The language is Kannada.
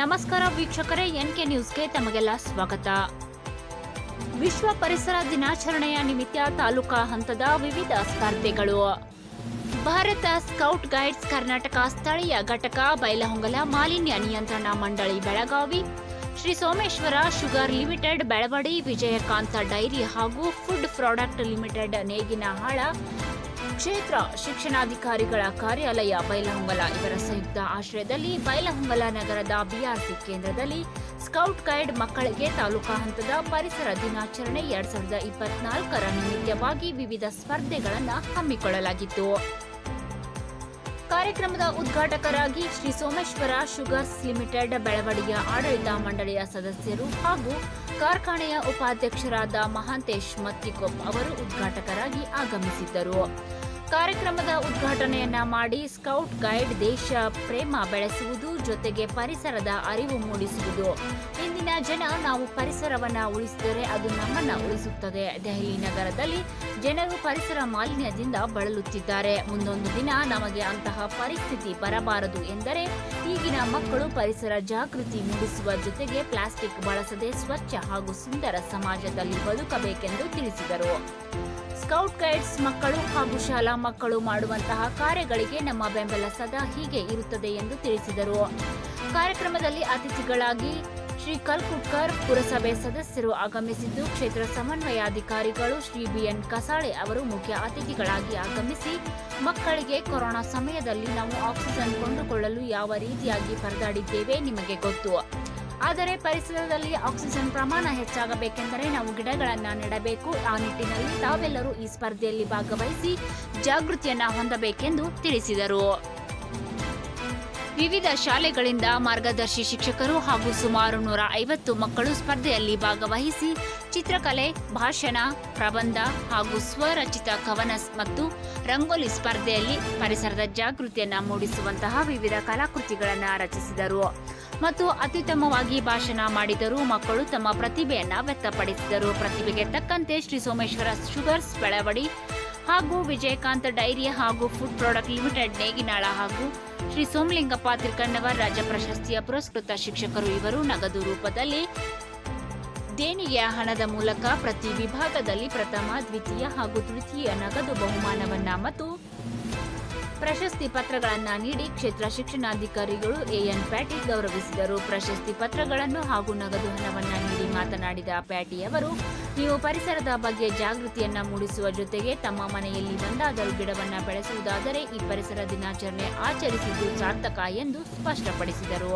ನಮಸ್ಕಾರ ವೀಕ್ಷಕರೇ ಎನ್ಕೆ ನ್ಯೂಸ್ಗೆ ತಮಗೆಲ್ಲ ಸ್ವಾಗತ. ವಿಶ್ವ ಪರಿಸರ ದಿನಾಚರಣೆಯ ನಿಮಿತ್ತ ತಾಲೂಕಾ ಹಂತದ ವಿವಿಧ ಸ್ಪರ್ಧೆಗಳು. ಭಾರತ ಸ್ಕೌಟ್ ಗೈಡ್ಸ್ ಕರ್ನಾಟಕ ಸ್ಥಳೀಯ ಘಟಕ ಬೈಲಹೊಂಗಲ ಮಾಲಿನ್ಯ ನಿಯಂತ್ರಣ ಮಂಡಳಿ Belagavi, Shri Someshwara sugar limited Belavadi, Vijayakanta dairy ಹಾಗೂ ಫುಡ್ ಪ್ರಾಡಕ್ಟ್ ಲಿಮಿಟೆಡ್ ನೇಗಿನಹಾಳ ಕ್ಷೇತ್ರ ಶಿಕ್ಷಣಾಧಿಕಾರಿಗಳ ಕಾರ್ಯಾಲಯ ಬೈಲಹೊಂಗಲ ಇವರ ಸಂಯುಕ್ತ ಆಶ್ರಯದಲ್ಲಿ ಬೈಲಹೊಂಗಲ ನಗರದ ಬಿಆರ್ಸಿ ಕೇಂದ್ರದಲ್ಲಿ ಸ್ಕೌಟ್ ಗೈಡ್ ಮಕ್ಕಳಿಗೆ ತಾಲೂಕಾ ಹಂತದ ಪರಿಸರ ದಿನಾಚರಣೆ ಎರಡ್ ಸಾವಿರದ ಇಪ್ಪತ್ನಾಲ್ಕರ ನಿಮಿತ್ತವಾಗಿ ವಿವಿಧ ಸ್ಪರ್ಧೆಗಳನ್ನು ಹಮ್ಮಿಕೊಳ್ಳಲಾಗಿತ್ತು. ಕಾರ್ಯಕ್ರಮದ ಉದ್ಘಾಟಕರಾಗಿ ಶ್ರೀ ಸೋಮೇಶ್ವರ ಶುಗರ್ಸ್ ಲಿಮಿಟೆಡ್ ಬೆಳವಡಿಯ ಆಡಳಿತ ಮಂಡಳಿಯ ಸದಸ್ಯರು ಹಾಗೂ ಕಾರ್ಖಾನೆಯ ಉಪಾಧ್ಯಕ್ಷರಾದ ಮಹಾಂತೇಶ್ ಮತ್ತಿಕೊಪ್ ಅವರು ಉದ್ಘಾಟಕರಾಗಿ ಆಗಮಿಸಿದ್ದರು. ಕಾರ್ಯಕ್ರಮದ ಉದ್ಘಾಟನೆಯನ್ನ ಮಾಡಿ ಸ್ಕೌಟ್ ಗೈಡ್ ದೇಶ ಪ್ರೇಮ ಬೆಳೆಸುವುದು, ಜೊತೆಗೆ ಪರಿಸರದ ಅರಿವು ಮೂಡಿಸುವುದು. ಇಂದಿನ ಜನ ನಾವು ಪರಿಸರವನ್ನ ಉಳಿಸಿದರೆ ಅದು ನಮ್ಮನ್ನ ಉಳಿಸುತ್ತದೆ. ದೆಹಲಿ ನಗರದಲ್ಲಿ ಜನರು ಪರಿಸರ ಮಾಲಿನ್ಯದಿಂದ ಬಳಲುತ್ತಿದ್ದಾರೆ. ಮುಂದೊಂದು ದಿನ ನಮಗೆ ಅಂತಹ ಪರಿಸ್ಥಿತಿ ಬರಬಾರದು ಎಂದರೆ ಈಗಿನ ಮಕ್ಕಳು ಪರಿಸರ ಜಾಗೃತಿ ಮೂಡಿಸುವ ಜೊತೆಗೆ ಪ್ಲಾಸ್ಟಿಕ್ ಬಳಸದೆ ಸ್ವಚ್ಛ ಹಾಗೂ ಸುಂದರ ಸಮಾಜದಲ್ಲಿ ಬದುಕಬೇಕೆಂದು ತಿಳಿಸಿದರು. ಸ್ಕೌಟ್ ಗೈಡ್ಸ್ ಮಕ್ಕಳು ಹಾಗೂ ಶಾಲಾ ಮಕ್ಕಳು ಮಾಡುವಂತಹ ಕಾರ್ಯಗಳಿಗೆ ನಮ್ಮ ಬೆಂಬಲ ಸದಾ ಹೀಗೆ ಇರುತ್ತದೆ ಎಂದು ತಿಳಿಸಿದರು. ಕಾರ್ಯಕ್ರಮದಲ್ಲಿ ಅತಿಥಿಗಳಾಗಿ ಶ್ರೀ ಕಲ್ಕುಟ್ಕರ್ ಪುರಸಭೆ ಸದಸ್ಯರು ಆಗಮಿಸಿದ್ದು, ಕ್ಷೇತ್ರ ಸಮನ್ವಯಾಧಿಕಾರಿಗಳು ಶ್ರೀ ಬಿಎನ್ ಕಸಾಳೆ ಅವರು ಮುಖ್ಯ ಅತಿಥಿಗಳಾಗಿ ಆಗಮಿಸಿ, ಮಕ್ಕಳಿಗೆ ಕೊರೋನಾ ಸಮಯದಲ್ಲಿ ನಾವು ಆಕ್ಸಿಜನ್ ಕೊಂಡುಕೊಳ್ಳಲು ಯಾವ ರೀತಿಯಾಗಿ ಪರದಾಡಿದ್ದೇವೆ ನಿಮಗೆ ಗೊತ್ತು. ಆದರೆ ಪರಿಸರದಲ್ಲಿ ಆಕ್ಸಿಜನ್ ಪ್ರಮಾಣ ಹೆಚ್ಚಾಗಬೇಕೆಂದರೆ ನಾವು ಗಿಡಗಳನ್ನ ನೆಡಬೇಕು. ಆ ನಿಟ್ಟಿನಲ್ಲಿ ತಾವೆಲ್ಲರೂ ಈ ಸ್ಪರ್ಧೆಯಲ್ಲಿ ಭಾಗವಹಿಸಿ ಜಾಗೃತಿಯನ್ನ ಹೊಂದಬೇಕೆಂದು ತಿಳಿಸಿದರು. ವಿವಿಧ ಶಾಲೆಗಳಿಂದ ಮಾರ್ಗದರ್ಶಿ ಶಿಕ್ಷಕರು ಹಾಗೂ ಸುಮಾರು ನೂರ ಐವತ್ತು ಮಕ್ಕಳು ಸ್ಪರ್ಧೆಯಲ್ಲಿ ಭಾಗವಹಿಸಿ ಚಿತ್ರಕಲೆ, ಭಾಷಣ, ಪ್ರಬಂಧ ಹಾಗೂ ಸ್ವರಚಿತ ಕವನ ಮತ್ತು ರಂಗೋಲಿ ಸ್ಪರ್ಧೆಯಲ್ಲಿ ಪರಿಸರದ ಜಾಗೃತಿಯನ್ನು ಮೂಡಿಸುವಂತಹ ವಿವಿಧ ಕಲಾಕೃತಿಗಳನ್ನು ರಚಿಸಿದರು. ಮತ್ತು ಅತ್ಯುತ್ತಮವಾಗಿ ಭಾಷಣ ಮಾಡಿದರು ಮಕ್ಕಳು ತಮ್ಮ ಪ್ರತಿಭೆಯನ್ನ ವ್ಯಕ್ತಪಡಿಸಿದರು. ಪ್ರತಿಭೆಗೆ ತಕ್ಕಂತೆ ಶ್ರೀ ಸೋಮೇಶ್ವರ ಶುಗರ್ಸ್ ಬೆಳವಡಿ ಹಾಗೂ ವಿಜಯಕಾಂತ್ ಡೈರಿ ಹಾಗೂ ಫುಡ್ ಪ್ರಾಡಕ್ಟ್ ಲಿಮಿಟೆಡ್, ನೇಗಿನಾಳ ಹಾಗೂ ಶ್ರೀ ಸೋಮಲಿಂಗಪ್ಪ ತಿರ್ಕಣ್ಣವರ್ ರಾಜ್ಯ ಪ್ರಶಸ್ತಿಯ ಪುರಸ್ಕೃತ ಶಿಕ್ಷಕರು ಇವರು ನಗದು ರೂಪದಲ್ಲಿ ದೇಣಿಗೆಯ ಹಣದ ಮೂಲಕ ಪ್ರತಿ ವಿಭಾಗದಲ್ಲಿ ಪ್ರಥಮ, ದ್ವಿತೀಯ ಹಾಗೂ ತೃತೀಯ ನಗದು ಬಹುಮಾನವನ್ನ ಮತ್ತು ಪ್ರಶಸ್ತಿ ಪತ್ರಗಳನ್ನು ನೀಡಿ ಕ್ಷೇತ್ರ ಶಿಕ್ಷಣಾಧಿಕಾರಿಗಳು ಎಎನ್ ಪ್ಯಾಟಿ ಗೌರವಿಸಿದರು. ಪ್ರಶಸ್ತಿ ಪತ್ರಗಳನ್ನು ಹಾಗೂ ನಗದು ಹಣವನ್ನು ನೀಡಿ ಮಾತನಾಡಿದ ಪ್ಯಾಟಿ ಅವರು, ನೀವು ಪರಿಸರದ ಬಗ್ಗೆ ಜಾಗೃತಿಯನ್ನ ಮೂಡಿಸುವ ಜೊತೆಗೆ ತಮ್ಮ ಮನೆಯಲ್ಲಿ ಒಂದಾದರೂ ಗಿಡವನ್ನ ಬೆಳೆಸುವುದಾದರೆ ಈ ಪರಿಸರ ದಿನಾಚರಣೆ ಆಚರಿಸಿದ್ದು ಸಾರ್ಥಕ ಎಂದು ಸ್ಪಷ್ಟಪಡಿಸಿದರು.